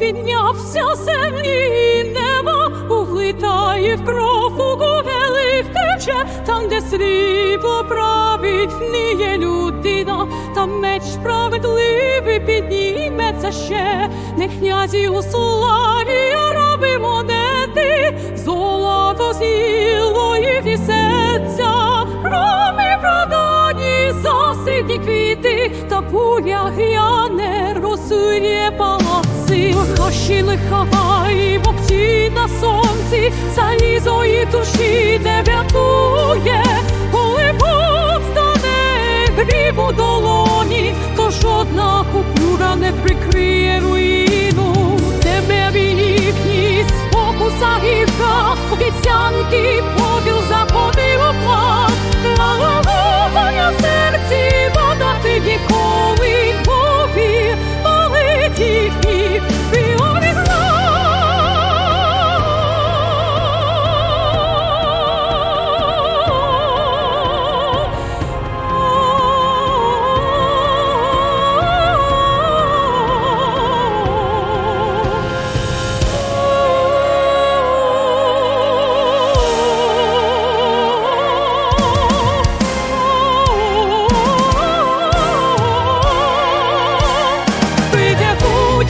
піднявся землі і неба, улітає в у кугели втече, там, де срібло править, вміє людина, там меч справедливий підніметься ще, не князі у славі, а раби монети, золото зіло і вісеться, хроми продані, засипні квіти, та пуля гряне, розсує палаци, хащі лиха і бобці на сонці, залізо і душі не врятує,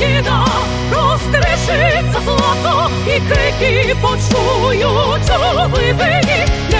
Путіна, розтрішиться злато, і крики почують у глибині, не врятує ні